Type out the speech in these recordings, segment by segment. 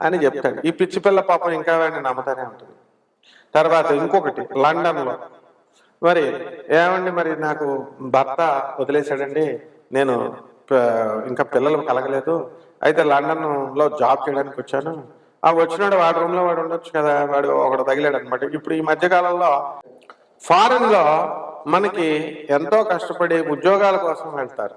అని చెప్తాడు. ఈ పిచ్చి పిల్ల పాపం ఇంకా వాడిని నమ్ముతానే ఉంటుంది. తర్వాత ఇంకొకటి లండన్లో. మరి ఏమండి మరి నాకు భర్త వదిలేశాడండి నేను ఇంకా పిల్లలు కలగలేదు అయితే లండన్లో జాబ్ చేయడానికి వచ్చాను. ఆ వచ్చినాడు వాడి రూమ్లో వాడు ఉండొచ్చు కదా వాడు ఒకడు తగిలాడు అనమాట ఇప్పుడు ఈ మధ్యకాలంలో ఫారెన్లో మనకి ఎంతో కష్టపడి ఉద్యోగాల కోసం వెళ్తారు.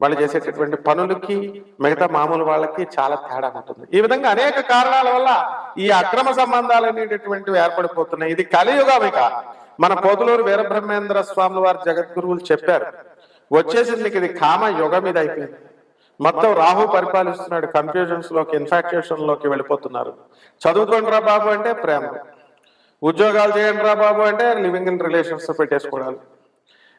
వాళ్ళు చేసేటటువంటి పనులకి మిగతా మామూలు వాళ్ళకి చాలా తేడా ఉంటుంది. ఈ విధంగా అనేక కారణాల వల్ల ఈ అక్రమ సంబంధాలు అనేటటువంటివి ఏర్పడిపోతున్నాయి. ఇది కలియుగం ఇక మన పోతులూరు వీరబ్రహ్మేంద్ర స్వాముల వారి జగద్గురువులు చెప్పారు వచ్చేసింది ఇది కామ యుగం ఇది అయిపోయింది. మొత్తం రాహు పరిపాలిస్తున్నాడు కన్ఫ్యూజన్స్లోకి ఇన్ఫాక్చుయేషన్లోకి వెళ్ళిపోతున్నారు చదువుకోండిరా బాబు అంటే ప్రేమ. ఉద్యోగాలు చేయండి రా బాబు అంటే లివింగ్ ఇన్ రిలేషన్స్ పెట్టేసుకోవడాలు.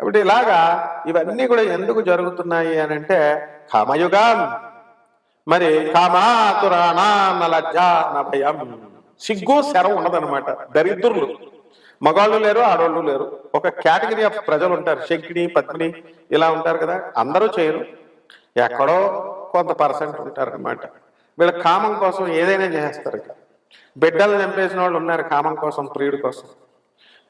కాబట్టి ఇలాగా ఇవన్నీ కూడా ఎందుకు జరుగుతున్నాయి అని అంటే కామయుగం. మరి కామాతురాణా నలజ్జ నభయం సిగ్గు శరం ఉండదన్నమాట. దరిద్రులు. మగాళ్ళు లేరు ఆడవాళ్ళు లేరు. ఒక కేటగిరీ ఆఫ్ ప్రజలు ఉంటారు. శంకిని పద్మిని ఇలా ఉంటారు కదా. అందరూ చేయరు. ఎక్కడో కొంత పర్సెంట్ ఉంటారనమాట వీళ్ళ కామం కోసం ఏదైనా చేస్తారు ఇక. బిడ్డలు చంపేసిన వాళ్ళు ఉన్నారు కామం కోసం ప్రియుడి కోసం.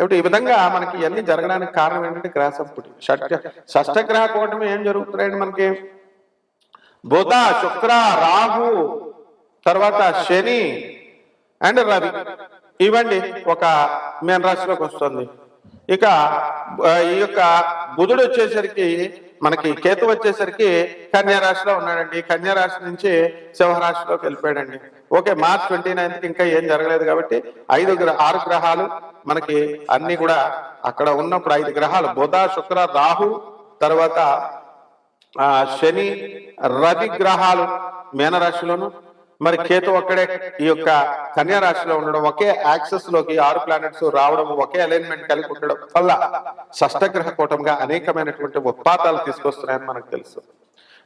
కాబట్టి ఈ విధంగా మనకి ఇవన్నీ జరగడానికి కారణం ఏంటంటే గ్రహ సంపుటి షట్ షష్టగ్రహ కూటమి ఏం జరుగుతున్నాయండి మనకి? బుధ శుక్ర రాహు తర్వాత శని అండ్ రవి. ఇవ్వండి ఒక మీన రాశిలోకి వస్తుంది. ఇక ఈ యొక్క బుధుడు వచ్చేసరికి మనకి కేతు వచ్చేసరికి కన్యారాశిలో ఉన్నాడండి. కన్యారాశి నుంచి సింహరాశిలోకి వెళ్ళిపోయాడండి. ఓకే మార్చ్ ట్వంటీ నైన్త్ ఇంకా ఏం జరగలేదు కాబట్టి ఐదు గ్రహ ఆరు గ్రహాలు మనకి అన్ని కూడా అక్కడ ఉన్నప్పుడు ఐదు గ్రహాలు బుధ శుక్ర రాహు తర్వాత ఆ శని రవి గ్రహాలు మేనరాశిలోను మరి కేతు ఒక్కడే ఈ యొక్క కన్యా రాశిలో ఉండడం ఒకే యాక్సెస్లోకి ఆరు ప్లానెట్స్ రావడం ఒకే అలైన్మెంట్ కలిగి ఉండడం వల్ల షష్టగ్రహ కూటంగా అనేకమైనటువంటి ఉత్పాతాలు తీసుకొస్తున్నాయని మనకు తెలుసు.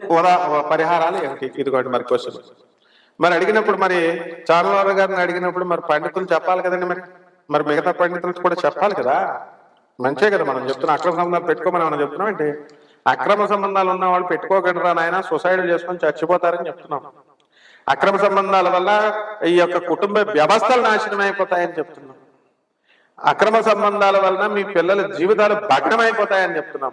ఉదా పరిహారాలు ఏమిటి? ఇదిగోండి మరి క్వశ్చన్. మరి అడిగినప్పుడు మరి చారువారు గారిని అడిగినప్పుడు మరి పండితులు చెప్పాలి కదండి మరి. మరి మిగతా పండితులు కూడా చెప్పాలి కదా. మంచే కదా మనం చెప్తున్నాం అక్రమ సంబంధాలు పెట్టుకోమని మనం చెప్తున్నాం ఏంటి? అక్రమ సంబంధాలు ఉన్న వాళ్ళు పెట్టుకోకండి నాయన? సొసైడ్ చేసుకొని చచ్చిపోతారని చెప్తున్నాం. అక్రమ సంబంధాల వల్ల ఈ యొక్క కుటుంబ వ్యవస్థలు నాశనం అయిపోతాయని చెప్తున్నాం. అక్రమ సంబంధాల వలన మీ పిల్లల జీవితాలు భగ్నమైపోతాయని చెప్తున్నాం.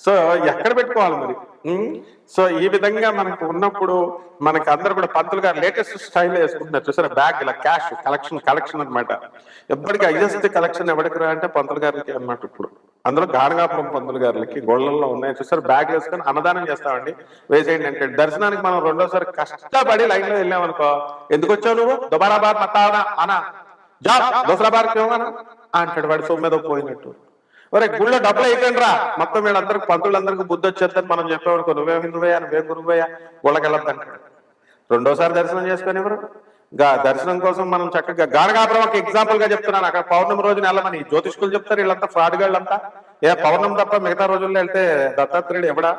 సో ఎక్కడ పెట్టుకోవాలి మరి? సో ఈ విధంగా మనకు ఉన్నప్పుడు మనకి అందరు కూడా పంతులు గారు లేటెస్ట్ స్టైల్ వేసుకుంటున్నారు. చూసారా? బ్యాగ్ ఇలా క్యాష్ కలెక్షన్ కలెక్షన్ అన్నమాట. ఎప్పటికీ హైయెస్ట్ కలెక్షన్ ఎవరికి రా అంటే పంతులు గారికి అన్నమాట ఇప్పుడు. అందులో గానగాపురం పంతులు గారికి గోళ్ళల్లో ఉన్నాయి. చూసారు? బ్యాగ్ వేసుకొని అన్నదానం చేస్తామండి. వేసేయండి అంటే దర్శనానికి మనం రెండోసారి కష్టపడి లైన్లో వెళ్ళామనుకో ఎందుకు వచ్చావు నువ్వు? దుబారా బార్ మతావనా అనా జాబ్ దోసరా బార్ క్యోనా అంటాడు వాడు. సొమ్మెదో పోయినట్టు. ఒరే గుళ్ళో డబ్బులు అయిపోయింది రా మొత్తం వీళ్ళందరికి పంతులందరికీ బుద్ధి వచ్చేద్దని మనం చెప్పేవాడు నువ్వే హిందువయ్యా నువ్వే గురువయ్యా గుళ్ళకి వెళ్ళొద్దంటాడు రెండోసారి దర్శనం చేసుకొని ఎవరు? దర్శనం కోసం మనం చక్కగా గానగాపురం ఒక ఎగ్జాంపుల్గా చెప్తున్నాను. అక్కడ పౌర్ణమి రోజున వెళ్ళమని జ్యోతిష్కులు చెప్తారు వీళ్ళంతా ఫ్రాడ్ గాళ్ళంతా. ఏ పౌర్ణమి తప్ప మిగతా రోజుల్లో వెళ్తే దత్తాత్రేయుడు ఎవడా?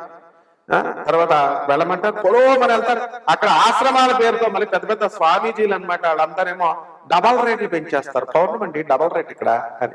ఆ, తర్వాత వెళ్ళమంటారు పొడవమని వెళ్తారు. అక్కడ ఆశ్రమాల పేరుతో మళ్ళీ పెద్ద పెద్ద స్వామీజీలు అనమాట వాళ్ళందరేమో డబల్ రేట్లు పెంచేస్తారు. పౌర్ణమి అండి డబల్ రేట్ ఇక్కడ అని.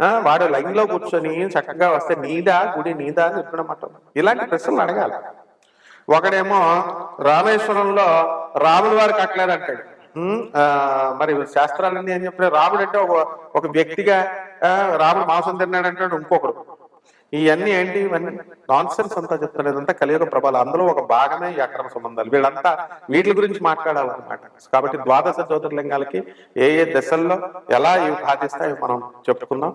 వాడు లైన్లో కూర్చొని చక్కగా వస్తే నీదా గుడి నీదా అని చెప్పడం ఇలాంటి ప్రశ్నలు అడగాలి. ఒకడేమో రామేశ్వరంలో రాముడు వారికి కట్టలేదంటాడు. ఆ, మరి శాస్త్రాలన్నీ అని చెప్పిన రాముడు అంటే ఒక వ్యక్తిగా రాముడు మాంసం తిన్నాడు అంటాడు ఇంకొకడు. ఇవన్నీ ఏంటి? ఇవన్నీ నాన్ సెన్స్ అంతా చెప్తారు కలియుగ ప్రభావం అందులో ఒక భాగమే ఈ అక్రమ సంబంధాలు. వీళ్ళంతా వీటి గురించి మాట్లాడాలన్నమాట. కాబట్టి ద్వాదశ జ్యోతిర్లింగాలకి ఏ ఏ దశల్లో ఎలా ఇవి బాధిస్తాయి మనం చెప్పుకుందాం.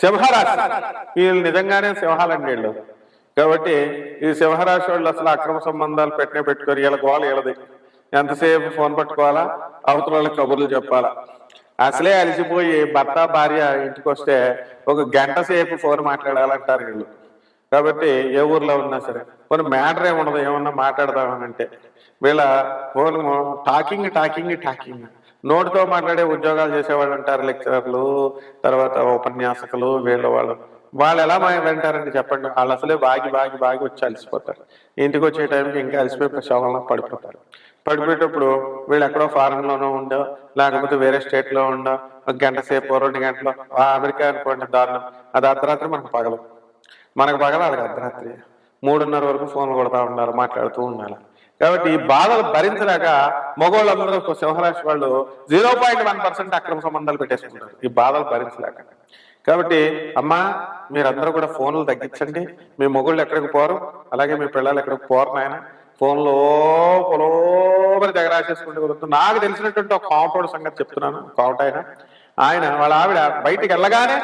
సింహరాశి. వీళ్ళు నిజంగానే సింహాలండి వీళ్ళు. కాబట్టి ఈ సింహరాశి వాళ్ళు అసలు అక్రమ సంబంధాలు పెట్టినే పెట్టుకొని వీళ్ళ గోల వీళ్ళది. ఎంతసేపు ఫోన్ పట్టుకోవాలా? అవతల వాళ్ళకి కబుర్లు చెప్పాలా? అసలే అలిసిపోయి భర్త భార్య ఇంటికి వస్తే ఒక గంట సేపు ఫోన్ మాట్లాడాలంటారు వీళ్ళు. కాబట్టి ఏ ఊర్లో ఉన్నా సరే కొన్ని మ్యాటర్ ఏముండదు ఏమన్నా మాట్లాడదామని అంటే వీళ్ళ ఫోన్ టాకింగ్ టాకింగ్ టాకింగ్. నోటితో మాట్లాడే ఉద్యోగాలు చేసేవాళ్ళు అంటారు లెక్చరర్లు తర్వాత ఉపన్యాసకులు వీళ్ళ వాళ్ళు. వాళ్ళు ఎలా మా వింటారండి చెప్పండి. వాళ్ళు అసలే బాగి బాగి బాగి వచ్చి అలసిపోతారు. ఇంటికి వచ్చే టైంకి ఇంకా అలసిపోయి ప్రశాలంలో పడిపోతారు. పడిపోయేటప్పుడు వీళ్ళు ఎక్కడో ఫారెన్లోనో ఉండో లేకపోతే వేరే స్టేట్లో ఉండో ఒక గంట సేపు రెండు గంటలు అమెరికా అనుకోండి దారుణం. అది అర్ధరాత్రి మనకు పగలు. మనకు పగల అది అర్ధరాత్రి. మూడున్నర వరకు ఫోన్లు కొడతా ఉన్నారు మాట్లాడుతూ ఉండాలి. కాబట్టి ఈ బాధలు భరించలేక మగవాళ్ళందరూ సింహరాశి వాళ్ళు జీరో పాయింట్ వన్ పర్సెంట్ అక్రమ సంబంధాలు పెట్టేసుకుంటారు. ఈ బాధలు భరించలేక. కాబట్టి అమ్మా మీరందరూ కూడా ఫోన్లు తగ్గించండి. మీ మొగుళ్ళు ఎక్కడికి పోరు? అలాగే మీ పిల్లలు ఎక్కడికి పోరు నాయన? ఫోన్లో పొలోబరి తెగ రాసేసుకుంటూ కుదురుతుంది నాకు తెలిసినటువంటి ఒక కాంపౌండ్ సంగతి చెప్తున్నాను. కాంపౌండ్ ఆయన. ఆయన వాళ్ళ ఆవిడ బయటికి వెళ్ళగానే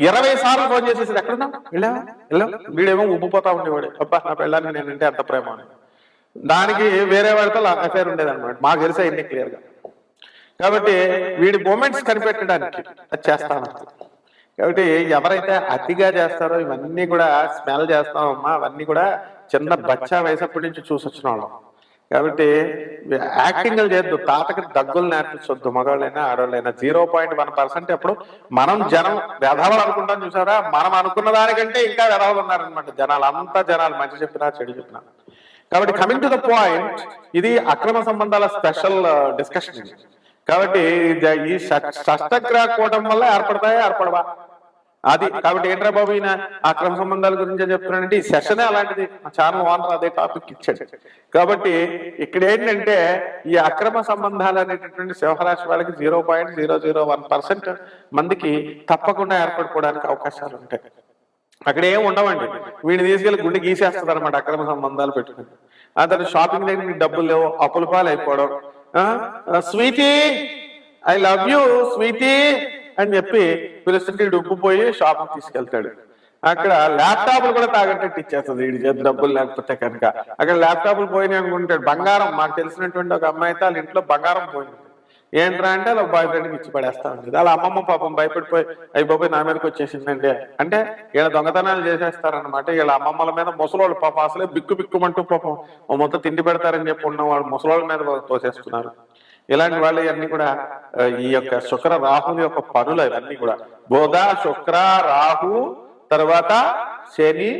ఇరవై సార్లు ఫోన్ చేసేసి ఎక్కడున్నా వెళ్ళా వెళ్ళా వీడేమో ఉబ్బిపోతా ఉండేవాడు. అబ్బా నా పెళ్ళాన్ని నేనంటే అంత ప్రేమ అని. దానికి వేరే వాడితో అఫేర్ ఉండేదన్నమాట. మాకు తెలిసే ఎన్ని క్లియర్గా. కాబట్టి వీడి మూమెంట్స్ కనిపెట్టడానికి అది చేస్తాను. కాబట్టి ఎవరైతే అతిగా చేస్తారో ఇవన్నీ కూడా స్మెల్ చేస్తామమ్మా అవన్నీ కూడా చిన్న బచ్చా వయసప్పటి నుంచి చూసి వచ్చిన వాళ్ళం. కాబట్టి యాక్టింగ్ చేయొద్దు తాతకి దగ్గులు నేర్పించొద్దు మగవాళ్ళైనా ఆడవాళ్ళైనా. జీరో పాయింట్ వన్ పర్సెంట్ అప్పుడు మనం జనం వ్యధవలు అనుకుంటాం చూసారా? మనం అనుకున్న దానికంటే ఇంకా వ్యధవలు ఉన్నారనమాట జనాలు. అంతా జనాలు మంచి చెప్పినా చెడు చెప్పినా. కాబట్టి కమింగ్ టు ద పాయింట్ ఇది అక్రమ సంబంధాల స్పెషల్ డిస్కషన్ uh, కాబట్టి ఈ షష్టగ్రహ కూటం వల్ల ఏర్పడతాయా? ఏర్పడవా? అది కాబట్టి ఏంట్రా బాబు ఈయన అక్రమ సంబంధాల గురించి చెప్తున్నానంటే ఈ సెషనే అలాంటిది మా ఛానల్ ఓనర్ అదే టాపిక్ ఇచ్చాడు. కాబట్టి ఇక్కడ ఏంటంటే ఈ అక్రమ సంబంధాలు అనేటటువంటి సింహరాశి వాళ్ళకి zero point zero zero one percent మందికి తప్పకుండా ఏర్పడుకోవడానికి అవకాశాలు ఉంటాయి. అక్కడ ఏం ఉండవండి. వీడిని తీసుకెళ్ళి గుండె గీసేస్తుంది అనమాట అక్రమ సంబంధాలు పెట్టుకుని. ఆ తర్వాత షాపింగ్ దగ్గర డబ్బులు లేవు అప్పుల పాలు అయిపోవడం sweety I love you sweety. అని చెప్పి పిలుస్తుంటే డబ్బు పోయి షాపింగ్ తీసుకెళ్తాడు. అక్కడ ల్యాప్టాప్లు కూడా తాగట్టట్టు ఇచ్చేస్తుంది వీడి చేతి డబ్బులు లేకపోతే కనుక. అక్కడ ల్యాప్టాప్లు పోయినాయి అనుకుంటాడు. బంగారం మాకు తెలిసినటువంటి ఒక అమ్మాయి అయితే వాళ్ళ ఇంట్లో బంగారం పోయింది. ఏంట్రా అంటే అలా బాయ్ ఫ్రెండ్కి ఇచ్చి పడేస్తా ఉండేది అలా అమ్మమ్మ పాపం భయపడిపోయి అయ్యి బాబాయ్ నా మీదకి వచ్చేసిందండి. అంటే వీళ్ళ దొంగతనాలు చేసేస్తారనమాట వీళ్ళ అమ్మమ్మల మీద ముసలోళ్ళు పాపం అసలే బిక్కు బిక్కుమంటూ పాపం మొత్తం తిండి పెడతారని చెప్పి ఉన్న వాళ్ళు ముసలోళ్ళ మీద తోసేస్తున్నారు. ఇలాంటి వాళ్ళు ఇవన్నీ కూడా ఈ యొక్క శుక్ర రాహుల యొక్క పనులు ఇవన్నీ కూడా. బోధ శుక్ర రాహు తర్వాత శని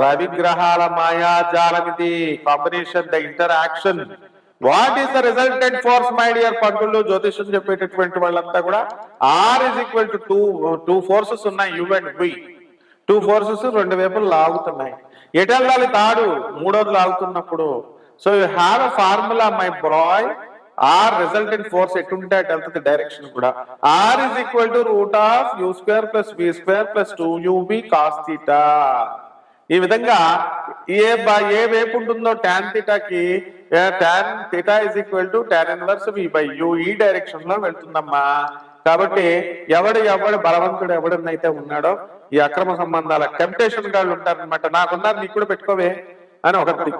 రవి గ్రహాల మాయాజాలం ఇది combination the interaction what is the resultant force my dear పంతులు జ్యోతిషం చెప్పేటటువంటి వాళ్ళంతా కూడా R is equal to two two forces ఉన్నాయి u and v two forces రెండు వైపులు లాగుతున్నాయి. ఎటు తాడు? మూడోది లాగుతున్నప్పుడు. So you have a formula my boy R resultant force ఎటుంటే అటు వెళ్తుంది డైరెక్షన్ కూడా. R is equal to root of u square plus b square plus two u b cos theta ఈ విధంగా ఏ బా- ఏ వైపు ఉంటుందో tan థీటాకి tan theta is equal to tan inverse v by u ఈ డైరెక్షన్లో వెళ్తుందమ్మా. కాబట్టి ఎవడు ఎవడు బలవంతుడు ఎవడన్నైతే ఉన్నాడో ఈ అక్రమ సంబంధాల టెంప్టేషన్ గాళ్ళు ఉంటారనమాట నాకున్నారు నీకు కూడా పెట్టుకోవే. అని ఒకటి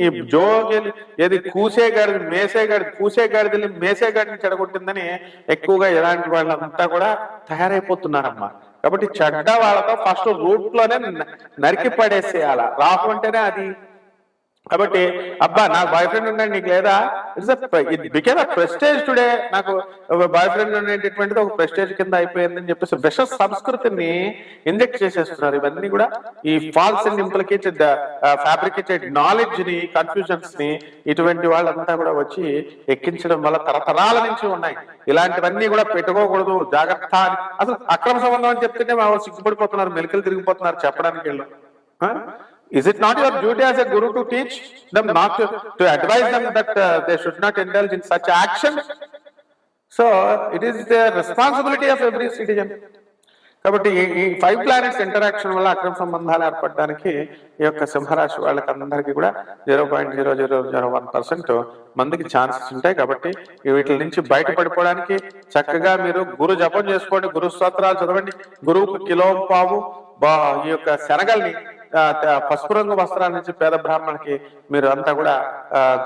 ఈ జోగి ఏది కూసేగాడిది మేసేగాడిది కూసేగాడిది మేసేగాడిని చెడగొట్టిందని ఎక్కువగా ఇలాంటి వాళ్ళంతా కూడా తయారైపోతున్నారమ్మా. కాబట్టి చెడ్డ వాళ్ళతో ఫస్ట్ రూట్లోనే నరికి పడేసేయాల రాహు అంటేనే అది. కాబట్టి అబ్బా నాకు బాయ్ ఫ్రెండ్ ఉన్నాడు నీకు లేదా? It's it became a prestige today నాకు బాయ్ ఫ్రెండ్ ఉండేటటువంటిది ఒక ప్రెస్టేజ్ కింద అయిపోయిందని చెప్పేసి విష సంస్కృతిని ఇంజెక్ట్ చేసేస్తున్నారు. ఇవన్నీ కూడా ఈ ఫాల్స్ అండ్ ఇంప్లికేటెడ్ ఫ్యాబ్రికేటెడ్ నాలెడ్జ్ని కన్ఫ్యూజన్స్ని ఇటువంటి వాళ్ళంతా కూడా వచ్చి ఎక్కించడం వల్ల తరతరాల నుంచి ఉన్నాయి. ఇలాంటివన్నీ కూడా పెట్టుకోకూడదు. జాగ్రత్త అని. అసలు అక్రమ సంబంధం అని చెప్తుంటే సిగ్గుపడిపోతున్నారు మెలికలు తిరిగిపోతున్నారు చెప్పడానికి వెళ్ళు. Is it not your duty as a guru to teach them not to, to advise them that uh, they should not indulge in such actions? So it is the responsibility of every citizen. కాబట్టి ఈ- five planets interaction వల్ల అక్రమ సంబంధాలు ఏర్పడడానికి ఈ యొక్క సింహరాశి వాళ్ళకి అందరికీ కూడా zero point zero zero zero one percent మందికి ఛాన్సెస్ ఉంటాయి కాబట్టి వీటి నుంచి బయటపడిపోవడానికి చక్కగా మీరు గురు జపం చేసుకోండి గురు స్తోత్రాలు చదవండి గురువుకు కిలో పావు బా ఈ యొక్క శనగల్ని పసుపు రంగు వస్త్రాల నుంచి పేద బ్రాహ్మణులకి మీరు అంతా కూడా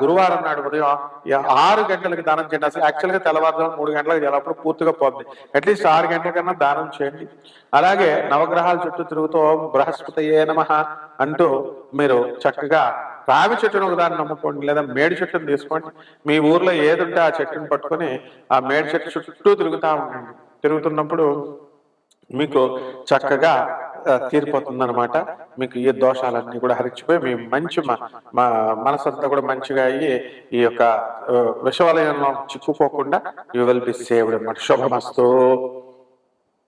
గురువారం నాడు ఉదయం ఆరు గంటలకి దానం చేయండి. అసలు యాక్చువల్గా తెల్లవారుజాము మూడు గంటలకు చేయాలప్పుడు పూర్తిగా పోద్ది. అట్లీస్ట్ ఆరు గంటల కన్నా దానం చేయండి. అలాగే నవగ్రహాల చుట్టూ తిరుగుతూ బృహస్పతి ఏ నమ అంటూ మీరు చక్కగా రావి చెట్టును ఒక దాన్ని నమ్ముకోండి లేదా మేడి చెట్టును తీసుకోండి. మీ ఊర్లో ఏది ఉంటే ఆ చెట్టును పట్టుకొని ఆ మేడి చెట్టు చుట్టూ తిరుగుతూ ఉండండి. తిరుగుతున్నప్పుడు మీకు చక్కగా తీరిపోతుంది అనమాట మీకు ఏ దోషాలన్నీ కూడా హరించిపోయి మీ మంచి మా మనసంతా కూడా మంచిగా అయ్యి ఈ యొక్క విషవాలయంలో చిక్కుపోకుండా చిక్కుకోకుండా యూ విల్ బి సేవ్డ్ అనమాట శుభమస్తు.